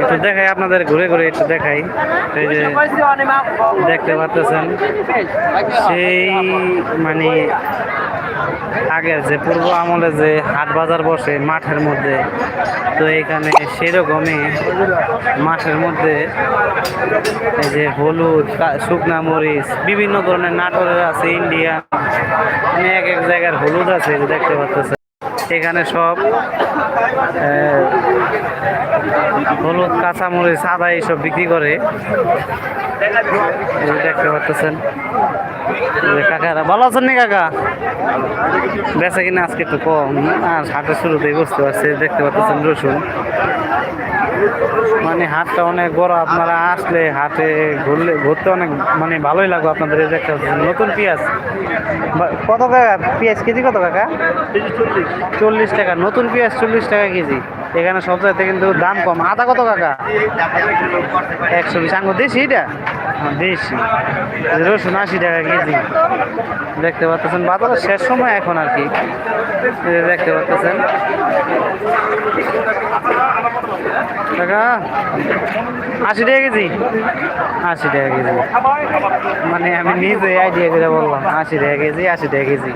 একটু দেখাই আপনাদের ঘুরে ঘুরে একটু দেখাই। এই যে দেখতে পাচ্ছেন সেই মানে আগের যে পূর্ব আমলে যে হাট বাজার বসে মাঠের মধ্যে, তো এখানে সেরকমই মাঠের মধ্যে এই যে হলুদ শুকনা মরিচ, বিভিন্ন ধরনের নাটোরের আছে ইন্ডিয়া মানে এক এক জায়গার হলুদ আছে দেখতে পাচ্ছেন এখানে সব হলুদ কাঁচামরিচ সাদা এইসব বিক্রি করে। দেখতে পাচ্ছেন। কাকারা ভালো আছেন নি কাকা? বেচা কিনা আজকে একটু কম আর হাটের শুরুতেই বুঝতে পারছি দেখতে পাচ্ছেন রসুন। মানে হাটটা অনেক বড় আপনারা আসলে হাটে ঘুরলে ঘুরতে অনেক মানে ভালোই লাগবে আপনাদের পাচ্ছেন নতুন পেঁয়াজ। কত টাকা পেঁয়াজ কেজি কত কাকা? চল্লিশ টাকা নতুন পেঁয়াজ চল্লিশ টাকা কেজি। এখানে সব জায়গাতে কিন্তু দাম কম। আদা কত কাকা? একশো বিশ। আঙ্গুর দিয়েছি এটা? হ্যাঁ, যে রসুন আশি টাকা কেজি। দেখতে পাচ্ছেন বাজারের শেষ সময় এখন আর কি। দেখতে পাচ্ছেন। টাকা আশি টাকা কেজি? আশি টাকা কেজি। মানে আমি নিজে আইডিয়া করে বললাম আশি টাকা কেজি আশি টাকা কেজি।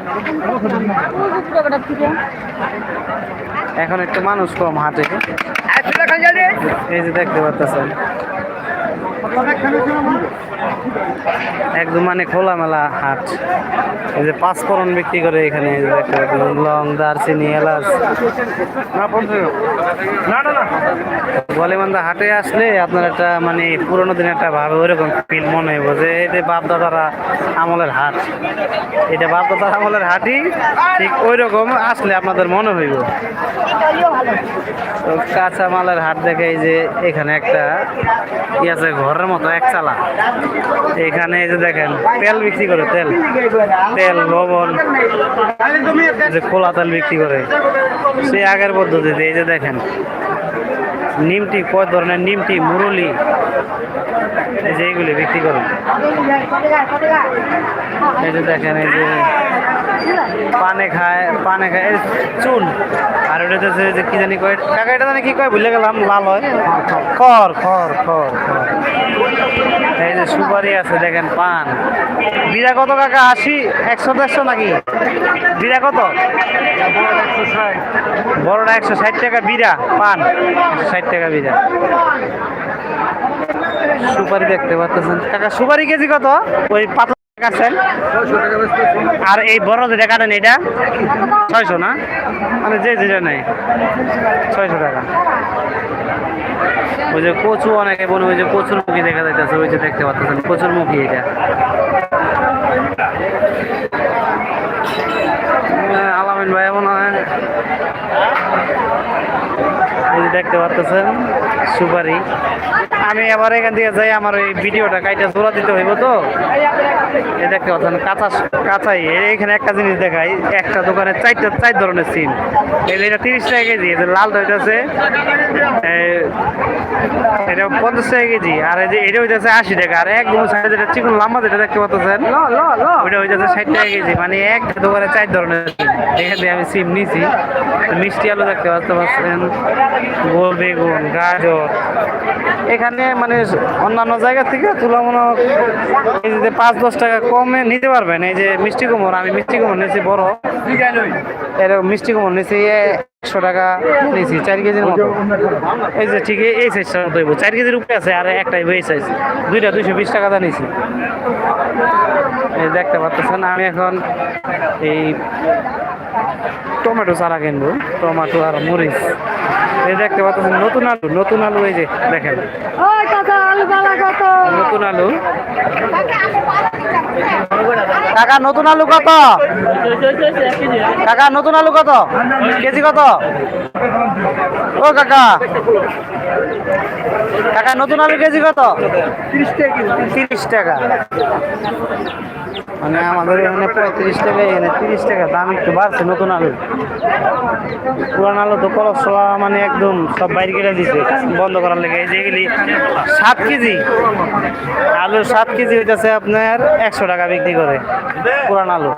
এখন একটু মানুষ কম হাটে। এই যে দেখতে পাচ্ছেন। একদম মানে খোলামেলা হাট। এই যে পাঁচফোড়ন বিক্রি করে এখানে লং দারচিনি এলাচ। বলিমান্দা হাটে আসলে আপনার একটা মানে পুরোনো দিনের একটা ভাবে, ওইরকম ফিল মনে হইব যে এটা বাপ দাদারা আমলের হাট এটা বাপ দাদার আমলের হাটই ঠিক ওই রকম আসলে আপনাদের মনে হইব। তো কাঁচা মালের হাট দেখে এই যে এখানে একটা ই আছে, ঘরের মতো এক চালা এখানে এই যে দেখেন, তেল বিক্রি করে, তেল। তেল, লবণ যে খোলা তেল বিক্রি করে। সেই আগের পদ্ধতিতে এই যে দেখেন নিমটি কয় ধরনের নিমটি, মুরলি, এই যে এইগুলি বিক্রি করুন। এই যে দেখেন, এই যে পানে খায় পানে খায় চুন। আর ওটা তো যে কি জানি কয়, কাকা, এটা জানি কি কয়, ভুলে গেলাম, লাল হয়। খড় খড় খড় খড়। এই যে সুপারি আছে, দেখেন পান। বিড়া কত কাকা? আশি? একশো, দেড়শো নাকি? বিড়া কত? বড়টা একশো ষাট টাকা বিড়া পান। একশো ষাট টাকা বিড়া সুপারি দেখতে পাচ্ছেন। কাকা, সুপারি কেজি কত? ওই পাতলা কাটছেন আর এই বড় যেটা কাটেন এটা, ছয়শো না? মানে যে যেটা নেই ছয়শো টাকা। ওই যে কচু অনেকে বলে ওই যে কচুর মুখী দেখা যাইতেছে, ওই যে দেখতে পাচ্ছেন কচুর মুখী এটা। আলামিন ভাই, এমন হয় দেখতে পাচ্ছেন সুপারি। আমি আবার এখান থেকে যাই আমার এই ভিডিওটা কাইটা জোড়া দিতে হইব তো। এই দেখতে পাচ্ছেন কাঁচা কাঁচাই। এখানে একটা জিনিস দেখাই একটা দোকানে চারটা চার ধরনের সিম। এটা তিরিশ টাকা কেজি লালটা হইতেছে এটা পঞ্চাশ টাকা কেজি আর এই যে এটা হইতেছে আশি টাকা। আর একদম সাইড যেটা চিকন লম্বা যেটা দেখতে পাচ্ছেন ওইটা হইতেছে ষাট টাকা কেজি। মানে এক দোকানে চার ধরনের সিম। এখান থেকে আমি সিম নিছি। মিষ্টি আলু দেখতে পাচ্ছেন গোল বেগুন, গাজর। এখানে মানে অন্যান্য জায়গা থেকে তুলনামূলক এই যে পাঁচ দশ টাকা কমে নিতে পারবেন। এই যে মিষ্টি কুমড়, আমি মিষ্টি কুমড় নিয়েছি বড়। এরকম মিষ্টি কুমড় নিয়েছি একশো টাকা নিয়েছি, চার কেজির মতো। এই যে ঠিক এই সাইজটার মতো। চার কেজির উপরে আছে, আর একটাই এই সাইজ দুইটা দুইশো বিশ টাকা দা নিয়েছি। এই দেখতে পাচ্ছেন, আমি এখন এই টমেটো চারা কিনবো টমেটো আর মরিচ। এই দেখতে পাচ্ছেন নতুন আলু নতুন আলু এই যে দেখেন। নতুন আলু। কাকা, নতুন আলু কত? কাকা, নতুন আলু কত? কেজি কত? ও কাকা। কাকা, নতুন আলু কেজি কত? তিরিশ টাকা। মানে আমাদের এখানে পঁয়ত্রিশ টাকা, এখানে তিরিশ টাকা, দাম একটু বাড়ছে নতুন আলু। পুরান আলু তো কলসলা মানে একদম সব বাইরে কেটে দিছে, বন্ধ করার লেগে। এই যে এগুলি সাত কেজি আলু সাত কেজি হইতেছে আপনার একশো টাকা বিক্রি করে। পুরান আলু।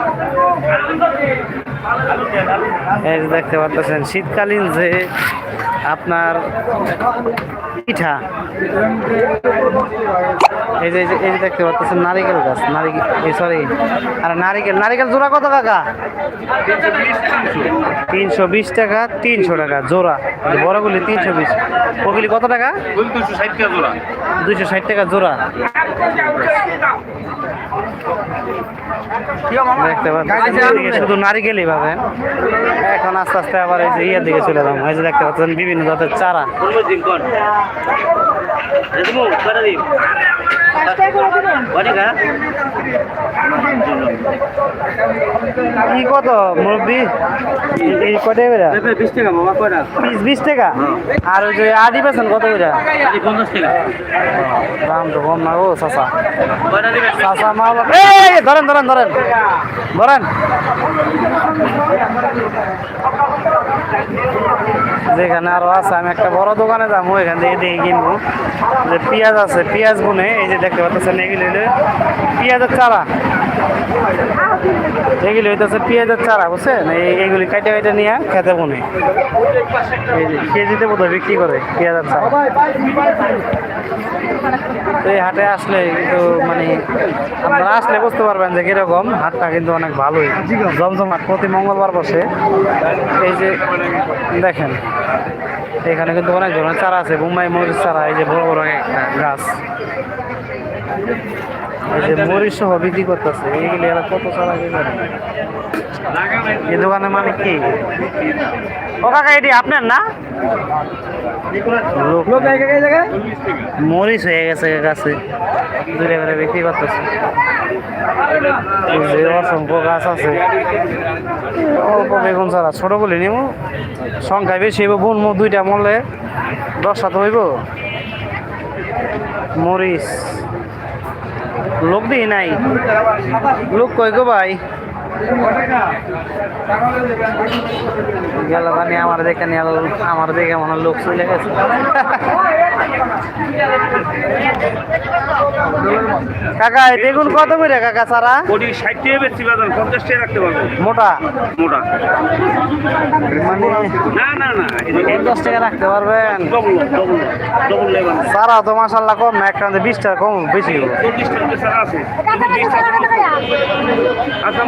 এই দেখতে পাচ্ছেন শীতকালীন যে আপনার পিঠা এই যে এই যে- দেখতে পাচ্ছেন নারিকেল গাছ নারিকেল এই সরি আর নারিকেল নারিকেল জোড়া কত টাকা তিনশো বিশ টাকা তিনশো টাকা জোড়া যে বড়গুলি তিনশো বিশ। ওগুলি কত টাকা? দুইশো ষাট টাকা জোড়া। দুইশো ষাট টাকা জোড়া। দেখতে পাচ্ছেন। শুধু নারিকেলই পাবেন এখন আস্তে আস্তে আবার এই যে ইয়ের দিকে চলে যাব। এই যে দেখতে পাচ্ছেন বিভিন্ন জাতের চারা। কি কত? মুরব্বী? কটা বেড়া বিশ টাকা বাবা কয়টা পিস বিশ টাকা? আর ওই যে আদি পেছেন কত করে? পঞ্চাশ টাকা। দাম তো কম না ও কয়টা দিবেন? মাল ধরেন ধরেন ধরেন। ধরেন। যেখানে আরও আছে, আমি একটা বড় দোকানে যাব, এখান থেকে দেখে কিনবো। যে পেঁয়াজ আছে, পেঁয়াজ বুনে এই যে দেখতে পাচ্ছেন, এগুলি পেঁয়াজের চারা। এগুলি হইতেছে পেঁয়াজের চারা বুঝছেন এই- এইগুলি কাইটে কাইটে নিয়ে খেতে বনে। কেজিতে বোধহয় বিক্রি করে পেঁয়াজের চারা। এই হাটে আসলে কিন্তু মানে আপনারা আসলে বুঝতে পারবেন যে কীরকম, হাটটা কিন্তু অনেক ভালোই। জমজমাট প্রতি মঙ্গলবার বসে। এই যে, দেখেন, এখানে কিন্তু অনেক ধরনের চারা আছে। বোম্বাই মরিচ চারা, এই যে বড় বড় একটা গাছ। এই যে মরিচ সহ বিক্রি করতেছে এইগুলি এরা কত চারা করে? এই দোকানের মানে কি? ও কাকা এটি আপনার না? মরিচ হয়ে গেছে গাছে দূরে করে বিক্রি করতেছে। যে অসংখ্য গাছ আছে। অল্প বেগুন ছাড়া ছোটগুলি নিব সংখ্যায় বেশি হইব বোন দুইটা মরলে দশটা তো হইব। মরিচ। লোক দিই নাই। লোক কই গো ভাই? গেল আমার দেখে আমার দেখে মনে লোক চলে গেছে। কাকা বেগুন কত করে কাকা সারা কোটি ষাট টাকা বেশি বাজান পঞ্চাশ টাকা রাখতে পারব। মোটা? মোটা। মানে না না না দশ টাকা রাখতে পারবেন? সারা তো মাসাল্লাহ কম না একটা বিশ টাকা কম বেশি হবে। চল্লিশ টাকা সারা আছে। বিশ টাকা আচ্ছা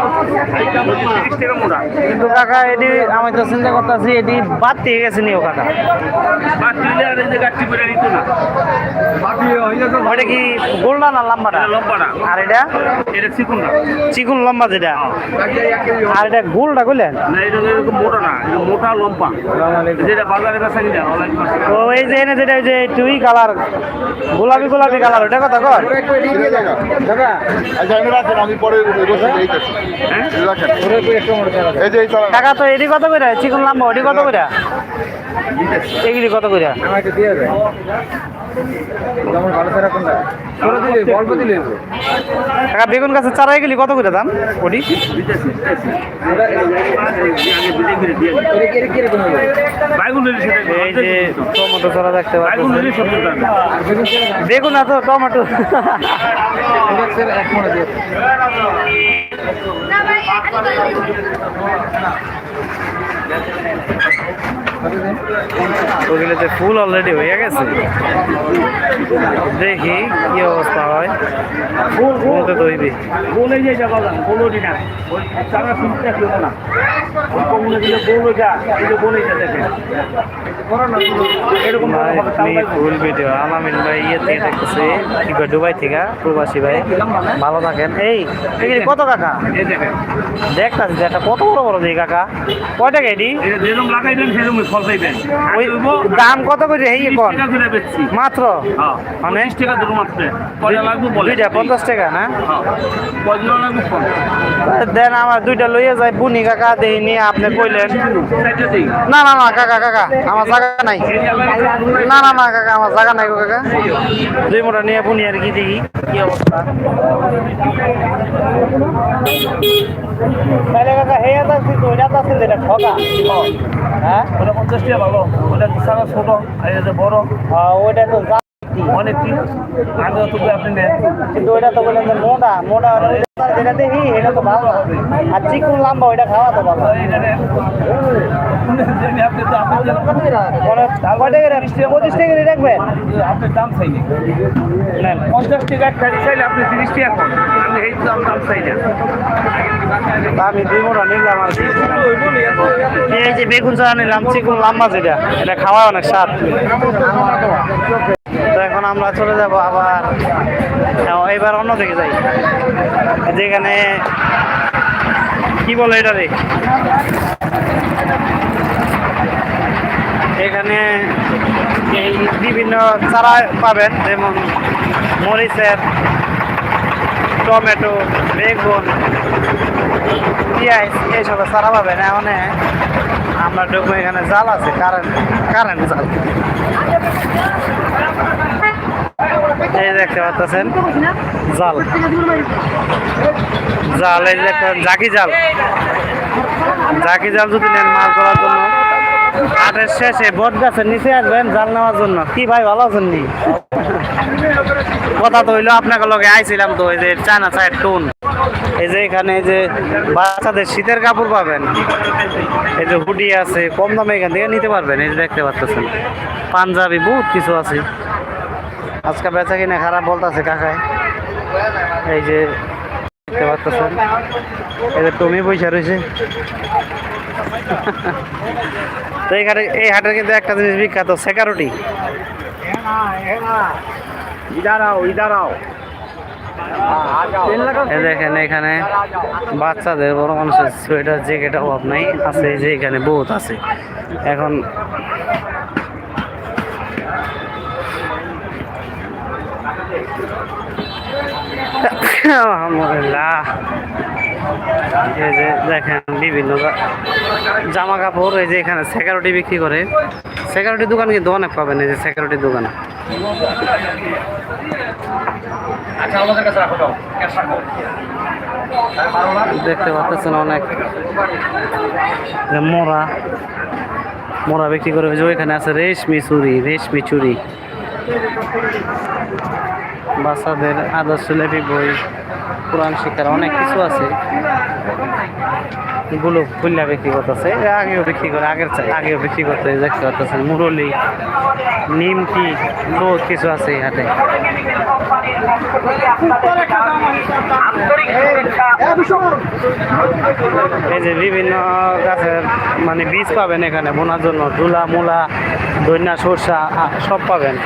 কিন্তু কাকা এটি আমি তো চিন্তা করতেছি এটি বাদ দিয়ে গেছে নিও কাকা। বা দিলে আর এই যে গাছটি করে নিত না। ওটা কি গোল্ডা না লম্বাটা? লম্বাটা। আর এটা? এটা চিকুন চিকুন লম্বা যেটা। আর এটা গোলটা কইলেন? না এটা এরকম মোটা না এটা মোটা লম্বা। যেটা বাজারে বেচা কিনা ও এই যে এনে যেটা ওই যে টুই কালার গোলাপি গোলাপি কালার ওটা কথা কর আচ্ছা আমি রাখেন আমি পরে বসে এইতেছি রাখেন। এই যে এই চালান টাকা তো এটি কত করে চিকুন লম্বা ওটি কত করে এগুলি কত করে টাকা বেগুন গাছের চারা এগুলি কত করে দাম? ওটি এই যে টমেটো চারা দেখতে বেগুন না তো টমেটো। ওগুলোতে ফুল অলরেডি হয়ে গেছে। দেখি কি অবস্থা হয়। ফুল ফুলতে তৈরি। বলে যে না। শুনতে না। ফুল ভিডিও আলামিন ভাই ইয়ে থেকে দেখতেছে কি কয় দুবাই থেকে প্রবাসী ভাই। ভালো থাকেন। এই কত কাকা? দেখতাছি একটা কত বড় বড় দিই কাকা। কয় টাকা এটি যেরকম লাগাইবেন সেরকম ফল পাইবেন। ওই দাম কত করে এই কোন টাকা করে বেচছি। মাত্র? হ্যাঁ মানে? টাকা দুটো মাত্র কয়টা লাগবে বলে। দুইটা পঞ্চাশ টাকা না? হ্যাঁ লাগবে ফল। দেন আমার দুইটা লইয়া যায় বুনি কাকা দেই নিয়ে আপনি কইলেন। না না না কাকা কাকা আমার জায়গা নাই। না না না কাকা আমার জায়গা নাই কাকা। দুই মোটা নিয়ে বুনি আর কি দেখি কি অবস্থা? তাহলে কাকা হে এটা তো এটা তো আছে যেটা ঠকা হ্যাঁ? ওটা পঞ্চাশ টাকা ভালো ওটা সারা ছোটো আর এটা বড়। ওইটা তো অনেক আপনি নেন। কিন্তু ওইটা তো বললেন যে মোটা মোটা আর ওইটা যেটা দেখি এটা তো ভালো আর চিকুন লম্বা ওইটা খাওয়া তো ভালো? পঁচিশ টাকা। রাখবেন? আপনার দাম চাইনি। নেন। পঞ্চাশ টাকা গাড়ি চাইলে আপনি তিরিশ টাকা কম আমি এই দাম দাম চাই না আমি দুই মোটা নিলাম আর এই যে বেগুন চা নিলাম চিকুন লম্বা যেটা এটা খাওয়া অনেক স্বাদ। তো এখন আমরা চলে যাব আবার হ্যাঁ, এবার অন্য দিকে যাই। যেখানে কি বলে এটা রে? এখানে এই বিভিন্ন চারা পাবেন যেমন মরিচের টমেটো বেগুন পেঁয়াজ এইসব চারা পাবেন। এখন আমরা ঢুকবো এখানে জাল আছে কারেন্ট কারেন্ট জাল। এই দেখতে পাচ্ছেন, জাল। জাল, এই যে জাকি জাল। জাকি জাল যদি নেন মাছ ধরার জন্য। হাটের শেষে বট গাছের নিচে আসবেন জাল নেওয়ার জন্য। কি ভাই, ভালো আছেন নি? কথা তো হইল, আপনাকে লগে আইছিলাম তো, এই যে চায়না সাইড টুন। এই যে এখানে এই যে বাচ্চাদের শীতের কাপড় পাবেন। এই যে হুডি আছে, কম দামে এখান থেকে নিতে পারবেন, এই যে দেখতে পাচ্ছেন। পাঞ্জাবি, বহুত কিছু আছে। আজকে বেচা কিনা খারাপ বলতেছে কাকায় এই যে দেখতে পাচ্ছেন এই যে টমি পয়সা রয়েছে। তো এখানে এই হাটের কিন্তু একটা জিনিস বিখ্যাত সেকারুটি। দেখেন এখানে বাচ্চাদের বড় মানুষের সোয়েটার জ্যাকেট অভাব নাই আছে যে এখানে বহুত আছে। এখন আলহামদুলিল্লাহ। এই যে দেখেন বিভিন্ন জামা কাপড় এই যে এখানে সিকিউরিটি বিক্রি করে। সিকিউরিটি দোকান কিন্তু অনেক পাবেন এই যে সিকিউরিটি দোকান। আচ্ছা দেখতে পাচ্ছেন অনেক। মোরা। মোরা বিক্রি করে যে ওইখানে আছে রেশমি চুরি রেশমি চুরি। বাচ্চাদের আদর্শ লেপি বই, কোরআন শিক্ষার অনেক কিছু আছে। এগুলো খুললা বিক্রি করতেছে। আগেও বিক্রি করে, আগের আগেও বিক্রি করতে দেখতে পাচ্ছেন মুরলি, নিমকি, বহুত কিছু আছে হাটে। এই যে বিভিন্ন গাছের মানে বীজ পাবেন এখানে, বোনার জন্য ধুলা মূলা দৈন্যা সরষা সব পাবেন।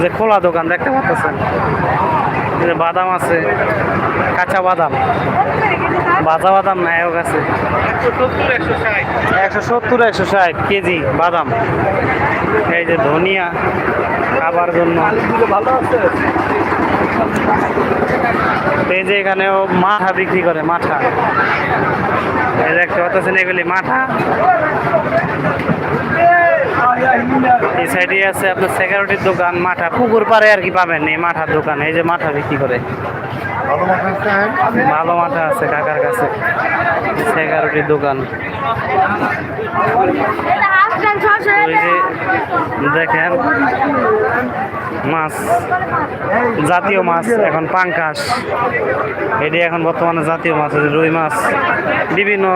যে খোলা দোকান, দেখতে পাচ্ছেন? বাদাম আছে, কাঁচা বাদাম। ভাজা বাদাম নায়ক আছে একশো সত্তর, একশো ষাট কেজি বাদাম। এই যে ধনিয়া খাবার জন্য। এই যে এখানেও মাঠা বিক্রি করে, মাঠা। এই দেখতে পাচ্ছেন এগুলি মাঠা। এই সাইডে আছে আপনার সিকিউরিটির দোকান মাঠা পুকুর পাড়ে আর কি পাবেন এই মাঠার দোকান এই যে মাঠা বিক্রি করে। ভালো মাথা আছে মাঠা আছে কাকার কাছে সিকিউরিটির দোকান। দেখেন, মাছ, জাতীয় মাছ, এখন পাঙ্কাশ। এটি এখন বর্তমানে জাতীয় মাছ আছে রুই মাছ, বিভিন্ন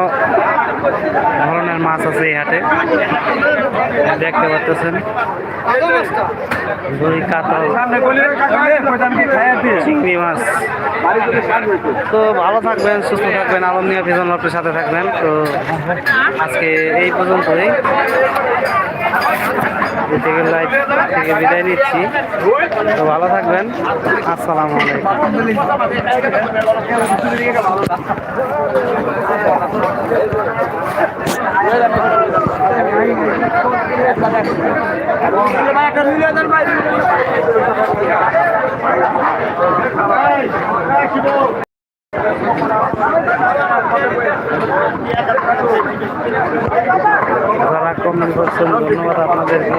ধরনের মাছ আছে এই হাটে। দেখতে পাচ্ছেন, রুই, কাতল, চিংড়ি মাছ। তো ভালো থাকবেন, সুস্থ থাকবেন, আলম নিয়ে আপনার সাথে থাকবেন। তো আজকে এই পর্যন্তই। থেকে থেকে বিদায় নিচ্ছি। তো ভালো থাকবেন। আসসালামু আলাইকুম। করছেন ধন্যবাদ আপনাদেরকে।